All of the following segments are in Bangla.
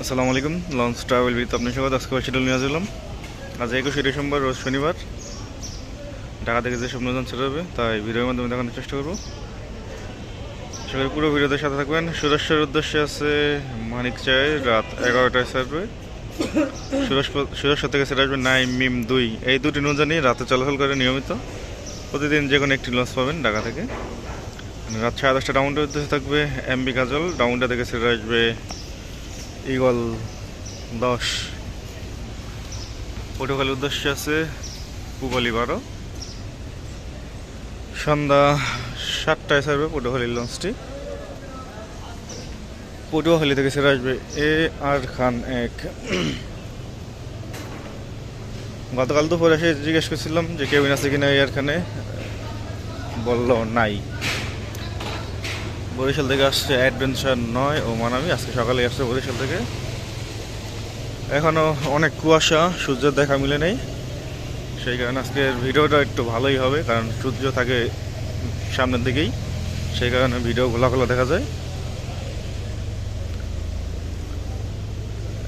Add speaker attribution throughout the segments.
Speaker 1: আসসালামু আলাইকুম লঞ্চ ট্রাভেল উইথ আপনার সঙ্গে আজকে শিডিউল নিয়ে আসলাম আজ একুশে ডিসেম্বর, রোজ শনিবার। ঢাকা থেকে যে স্বপ্নজন ছেড়ে হবে, তাই ভিডিওর মাধ্যমে দেখানোর চেষ্টা করব। সবাই পুরো ভিডিওতে সাথে থাকবেন। সুরেশ্বর উদ্দেশ্যে আছে মানিক চায়, রাত এগারোটায় ছাড়বে সুরেশ- সুরেশ্বর থেকে সেটা আসবে নাইম মিম দুই। এই দুটি নৌজানি রাতে চলাচল করে নিয়মিত। প্রতিদিন যে কোনো একটি লঞ্চ পাবেন ঢাকা থেকে। রাত সাড়ে দশটা ডাউনটার উদ্দেশ্যে থাকবে এমবি কাজল। ডাউনটা থেকে সেটা আসবে ইগল দশ। পটুখালির উদ্দেশ্যে আছে পুবালি বারো। সন্ধ্যা সাতটায় ছাড়বে পটুখালির লঞ্চটি। পটুয়াখালী থেকে ছেড়ে আসবে এ আর খান এক। গতকাল দুপুরে এসে জিজ্ঞেস করছিলাম যে কেবিন আছে কিনা এয়ার খানে। বলল নাই। বরিশাল থেকে আসছে অ্যাডভেঞ্চার নয় ও মানামি, আজকে সকালে আসছে বরিশাল থেকে। এখনও অনেক কুয়াশা, সূর্যের দেখা মিলে নেই। সেই কারণে আজকের ভিডিওটা একটু ভালোই হবে, কারণ সূর্য থাকে সামনের দিকেই। সেই কারণে ভিডিও খোলা খোলা দেখা যায়।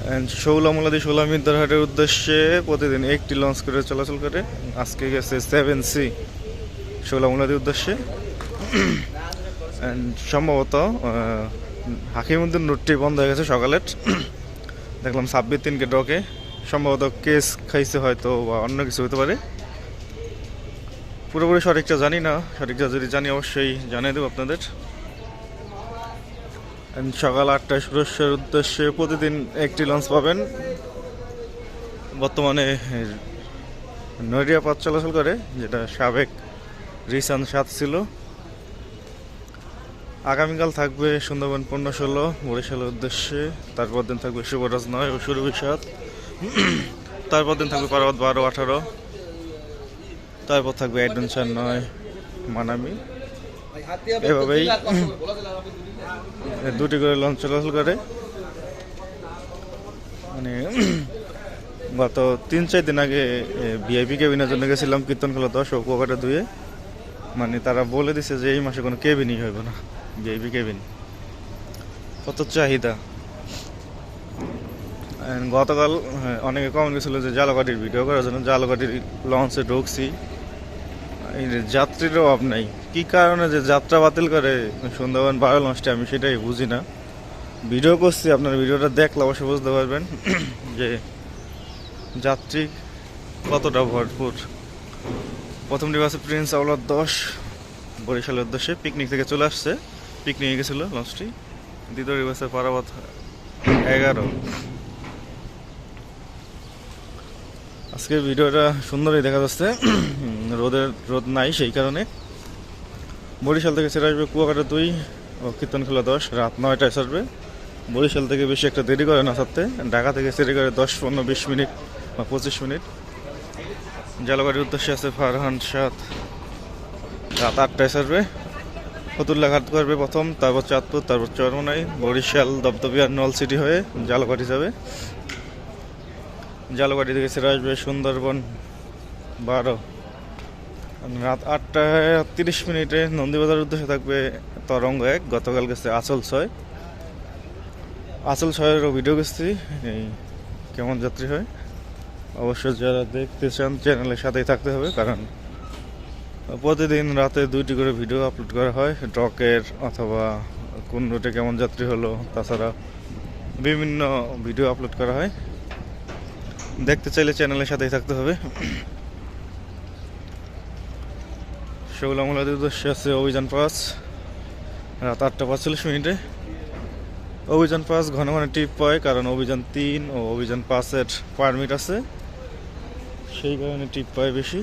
Speaker 1: শৌলামলাদি শৌলামুলাদি শৌলামিদ্দারহাটের উদ্দেশ্যে প্রতিদিন একটি লঞ্চ করে চলাচল করে। আজকে গেছে সেভেন সি শৌলামুলাদির উদ্দেশ্যে। সম্ভবত হাকিমুদ্দিন রুটটি বন্ধ হয়ে গেছে সকালের দেখলাম সাব্বির তিনকে ডকে। সম্ভবত কেস খাইছে হয়তো বা অন্য কিছু হতে পারে। পুরোপুরি সঠিকটা জানি না। সঠিকটা যদি জানি, অবশ্যই জানিয়ে দেবো আপনাদের। সকাল আটটায় সুরেশ্বর উদ্দেশ্যে প্রতিদিন একটি লঞ্চ পাবেন। বর্তমানে নড়িয়া পথ চলাচল করে, যেটা সাবেক রিসান সাত ছিল। আগামীকাল থাকবে সুন্দরবন পনেরো ষোলো বরিশালের উদ্দেশ্যে। তারপর দিন থাকবে শুভরাজ নয় ও সুরভি তারপর দিন থাকবে পার্বত বারো, আঠারো। তারপর থাকবে অ্যাডভেঞ্চার নয়, মানামি। এভাবেই দুটি করে লঞ্চ চলাচল করে। মানে গত তিন চার দিন আগে ভিআইপি কেবিনের জন্য গেছিলাম কীর্তনখোলা দশ ও কুয়াকাটা দুয়ে। মানে তারা বলে দিছে যে এই মাসে কোনো কেবিনই হইব না ভিআইপি কেবিন কত চাহিদা? গতকাল হ্যাঁ, অনেকে কমেন্ট গেছিল যে জালকাটির ভিডিও করার জন্য জালকাটির লঞ্চে ঢুকছি। যাত্রীর অভাব নাই। কি কারণে যে যাত্রা বাতিল করে সুন্দরবন বারো লঞ্চটা আমি সেটাই বুঝি না। ভিডিও করছি আপনার ভিডিওটা দেখলে অবশ্যই বুঝতে পারবেন যে যাত্রী কতটা ভরপুর। প্রথম ডিপ প্রিন্স আউলার দশ, বরিশালের উদ্দেশ্যে পিকনিক থেকে চলে আসছে। পিকনিকে গেছিল লঞ্চটি দ্বিতীয় ডিপ আছে এগারো। আজকের ভিডিওটা সুন্দরই দেখা যাচ্ছে। রোদের, রোদ নাই সেই কারণে। বরিশাল থেকে ছেড়ে আসবে কুয়াকাটা দুই ও কীর্তনখোলা দশ। রাত নয়টায় ছাড়বে। বরিশাল থেকে বেশি একটা দেরি করে না ছাড়তে। ঢাকা থেকে ছেড়ে করে দশ, পনেরো, বিশ মিনিট বা পঁচিশ মিনিট। জালবাড়ির উদ্দেশ্যে আছে ফারহান সাত রাত আটটায় ছাড়বে। ফতুল্লা ঘাট করবে প্রথম, তারপর চাঁদপুর, তারপর চরমনাই, বরিশাল দপদপিয়া নলসিটি হয়ে জালবাড়ি যাবে। জালবাড়ি থেকে ছেড়ে আসবে সুন্দরবন বারো। রাত আটটায় তিরিশ মিনিটে নন্দীবাজার উদ্দেশ্যে থাকবে তরঙ্গ এক, গতকাল গেছে আচল ছয়। আচল ছয়েরও ভিডিও গেছি এই কেমন যাত্রী হয়? অবশ্যই যারা দেখতে চান, চ্যানেলের সাথেই থাকতে হবে, কারণ প্রতিদিন রাতে দুইটি করে ভিডিও আপলোড করা হয়, ডকের অথবা কোন রুটে কেমন যাত্রী হলো, তাছাড়া বিভিন্ন ভিডিও আপলোড করা হয়। দেখতে চাইলে চ্যানেলের সাথেই থাকতে হবে। শৌলামুলাদের উদ্দেশ্যে আছে অভিযান পাস রাত আটটা পাঁচচল্লিশ মিনিটে। অভিযান পাস ঘন ঘন টিপ পায়, কারণ অভিযান তিন ও অভিযান পাসের পারমিট আছে। সেই কারণে টিপ পায় বেশি।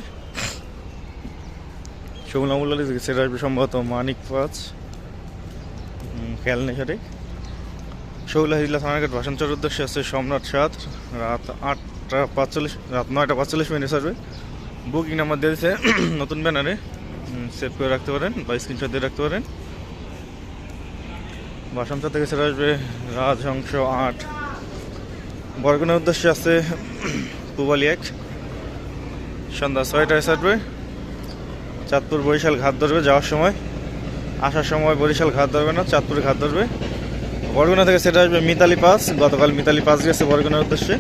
Speaker 1: থেকে সেটা আসবে সম্ভবত মানিক পাঁচ। খেয়াল নেই সঠিক। হিজলা থানাঘাট ভাষণচর উদ্দেশ্যে আছে সম্রাট সাত। রাত আটটা পাঁচচল্লিশ, রাত নয়টা পাঁচচল্লিশ মিনিট আসবে। বুকিং নাম্বার দিয়ে দিচ্ছে নতুন ব্যানারে। সেভ করে রাখতে পারেন বা স্ক্রিনশট দিয়ে রাখতে পারেন। বাসন্তর থেকে ছেড়ে আসবে রাজহংস আট। বরগুনার উদ্দেশ্যে আছে পুবালি এক। সন্ধ্যা ছয়টায় ছাড়বে। চাঁদপুর বরিশাল ঘাট ধরবে যাওয়ার সময়। আসার সময় বরিশাল ঘাট ধরবে না, চাঁদপুর ঘাট ধরবে। বরগুনা থেকে সেটা আসবে মিতালি পাস, গতকাল মিতালি পাস গেছে বরগুনার উদ্দেশ্যে।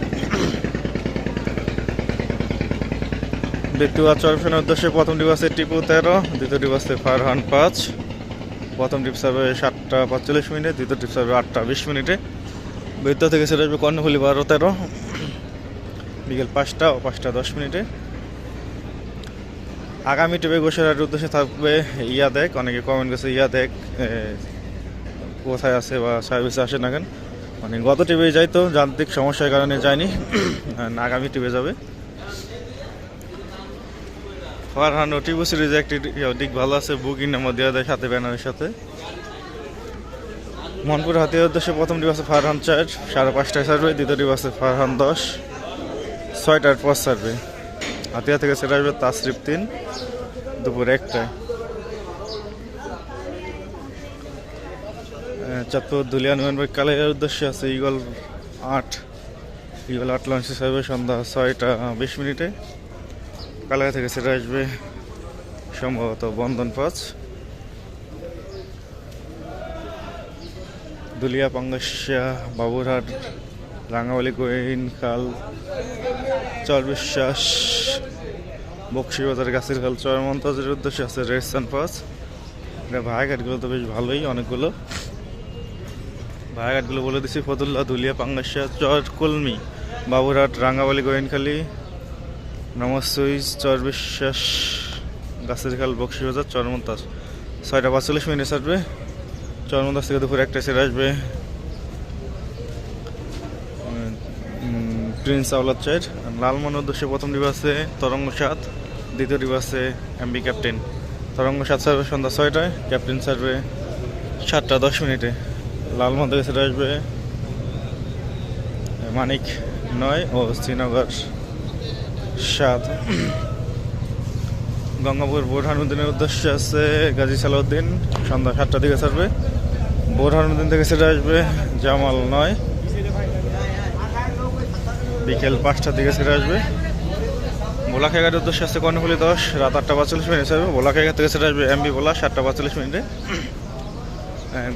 Speaker 1: বেতুয়া চরফেনের উদ্দেশ্যে প্রথম ডিপ আছে টিপু তেরো, দ্বিতীয় ডিপ আছে ফারহান পাঁচ। প্রথম ডিপ সার্ভে সাতটা পাঁচচল্লিশ মিনিটে, দ্বিতীয় ডিপ সার্ভে আটটা বিশ মিনিটে। বেতুয়া থেকে সেটা আসবে কর্ণফুলি বারো তেরো। বিকেল পাঁচটা ও পাঁচটা দশ মিনিটে। আগামী টিপে গোসের উদ্দেশ্যে থাকবে, ইয়া দেখ, অনেকে কমেন্ট করছে, ইয়া দেখ কোথায় আছে বা সার্ভিসে আসে না কেন। মানে গত টিভি যাই তো, যান্ত্রিক সমস্যার কারণে যায়নি আগামী টিভি যাবে। ফারহান টিভি সিরিজে একটি দিক ভালো আছে, বুকিং নাম্বার দেওয়া দেয় সাথে ব্যানারের সাথে। মনপুর হাতিয়ার উদ্দেশ্যে প্রথম আছে ফারহান চার, সাড়ে পাঁচটায় সার্ভে, দ্বিতীয় আছে ফারহান দশ, ছয়টার পর সার্ভে। হাতিয়া থেকে সেটা আসবে তাসরিফ তিন, দুপুর একটায়। চাঁদপুর দুলিয়া নভেম্বর কালের উদ্দেশ্যে আছে ইগল আট। ইগল আট লঞ্চ হিসাবে সন্ধ্যা ছয়টা বিশ মিনিটে। কালাকা থেকে সেটা আসবে সম্ভবত বন্ধন পাঁচ। দুলিয়া পাঙ্গাসিয়া, বাবুরহাট রাঙাবালি গোয়েন খাল চর বিশ্বাস, বক্সিবাজার গাছের খাল চর মন্তাজের উদ্দেশ্যে আছে রেস্টান পাস এটা ভাইঘাটগুলো তো বেশ ভালোই, অনেকগুলো। ভাইঘাটগুলো বলে দিছি, ফতুল্লা দুলিয়া পাঙ্গাসিয়া, চর কলমি, বাবুরহাট রাঙ্গাবালি গোয়েনখালি, নমস্তুইজ, চর বিশ্বাস গাছের খাল বক্সিবাজার চরমন্তাজ ছয়টা পাঁচচল্লিশ মিনিট আসবে চরমন্তাজ থেকে দুপুর একটা সেরে আসবে। প্রিন্স আওলাদ চাইর লালমন উদ্দেশ্যে প্রথম ডিবা আছে তরঙ্গ সাত, দ্বিতীয় ডিবা আছে এমবি ক্যাপ্টেন। তরঙ্গ সাত সার্ভে সন্ধ্যা ছয়টায়, ক্যাপ্টেন সার্ভে সাতটা দশ মিনিটে। লালমন থেকে সেটা আসবে মানিক নয় ও শ্রীনগর সাত। গঙ্গাপুর বোরহানুদ্দিনের উদ্দেশ্যে আছে গাজী সালাউদ্দিন। সন্ধ্যা সাতটার দিকে ছাড়বে। বোরহানুদ্দিন থেকে সেটা আসবে জামাল নয়। বিকেল পাঁচটার দিকে ছেড়ে আসবে। ভোলাখাঘাটের উদ্দেশ্যে আসছে কর্ণফুলি দশ, রাত আটটা পাঁচচল্লিশ মিনিট আসবে ভোলাখাঘাট থেকে ছেড়ে আসবে এমবি ভোলা সাতটা পাঁচচল্লিশ মিনিটে।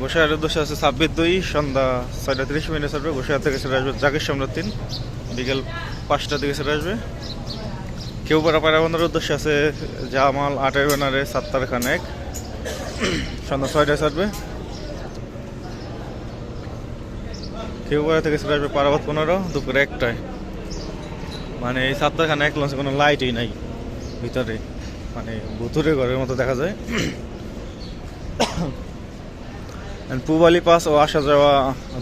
Speaker 1: গোসাইয়ের উদ্দেশ্যে আছে ছাব্বিশ দুই, সন্ধ্যা ছয়টা তিরিশ মিনিট আসবে গোসাইয়ার থেকে ছেড়ে আসবে জাকির সম্রাট তিন, বিকেল পাঁচটার দিকে ছেড়ে আসবে। কেউ পাড়া পায়রাবন্ধের উদ্দেশ্যে আছে জামাল আটের ব্যানারে সাত্তার খান এক। সন্ধ্যা ছয়টায় ছাড়বে। কেউপাড়া থেকে ছেড়ে আসবে পারাবাদ পনেরো, দুপুরে একটায়। মানে এই সাত্তার খান এক লঞ্চে কোনো লাইটই নাই ভিতরে। মানে ভুতুরে ঘরের মতো দেখা যায়। পুবালি পাস ও আসা যাওয়া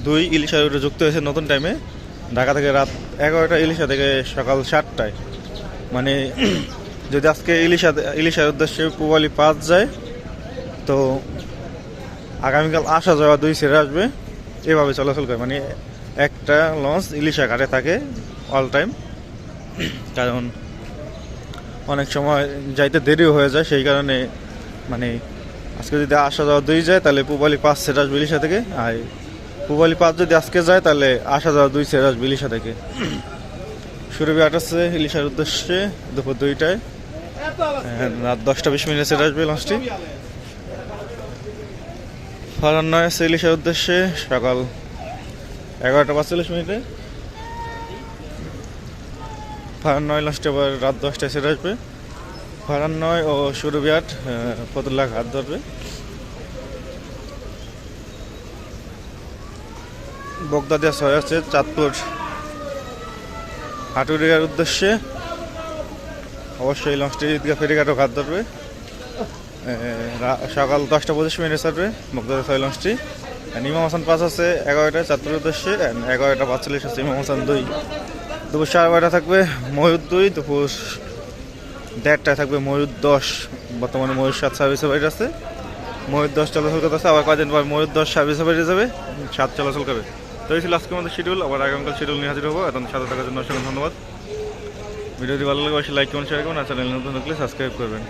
Speaker 1: দুই ইলিশা রুটে যুক্ত হয়েছে নতুন টাইমে ঢাকা থেকে রাত এগারোটা ইলিশা থেকে সকাল সাতটায়। মানে যদি আজকে ইলিশা ইলিশার উদ্দেশ্যে পুবালি পাস যায়, তো আগামীকাল আসা যাওয়া দুই ছেড়ে আসবে। এভাবে চলাচল করে। মানে একটা লঞ্চ ইলিশা ঘাটে থাকে অল টাইম কারণ অনেক সময় যাইতে দেরিও হয়ে যায় সেই কারণে মানে আজকে যদি আসা যাওয়া দুই যায় তাহলে পুবালি পাঁচ সেট আসবে ইলিশা থেকে আর পুবালি পাঁচ যদি আজকে যায় তাহলে আসা যাওয়া দুই সেট আসবে ইলিশা থেকে। সুরভি আট আছে ইলিশার উদ্দেশ্যে দুপুর দুইটায়। হ্যাঁ, রাত দশটা বিশ মিনিটে সেট আসবে লঞ্চটি। ফারান নয় আছে ইলিশার উদ্দেশ্যে সকাল এগারোটা পাঁচচল্লিশ মিনিটে। ফারান নয় লাস্টে আবার রাত দশটায় সেরে আসবে। ফারান নয় ও সুরবিয়াট ফতুল্লা হাত ধরবে। বগদাদিয়া ছয় আছে চাঁদপুর হাটুরিয়ার উদ্দেশ্যে। অবশ্যই লঞ্চটি ঈদগা ফেরিঘাটও ঘাট ধরবে। সকাল দশটা পঁচিশ মিনিটে ছাড়বে বগদাদিয়া ছয় লঞ্চটি ইমাম হাসান পাঁচ আছে এগারোটায়, চাঁদপুরের উদ্দেশ্যে এগারোটা পাঁচচল্লিশ আছে ইমাম হাসান দুই। দুপুর সাড়ে বারোটা থাকবে? ময়ূর দুই, দুপুর দেড়টায় থাকবে ময়ূর দশ। বর্তমানে ময়ূর সাত সার্ভিসে বাইরে আছে। ময়ূর দশ চলাচল করতে আছে আবার কয়েকদিন পর ময়ূর দশ সার্ভিসে বাইরে যাবে, সাত চলাচল করবে। তো এই ছিল আজকে আমাদের শিডিউল আবার আগামীকাল শিডিউল নিয়ে হাজির হব। এখন সাথে থাকার জন্য অসংখ্য ধন্যবাদ। ভিডিওটি ভালো লাগে অবশ্যই লাইক কমেন্ট শেয়ার করুন, আর চ্যানেল নতুন থাকলে সাবস্ক্রাইব করবেন।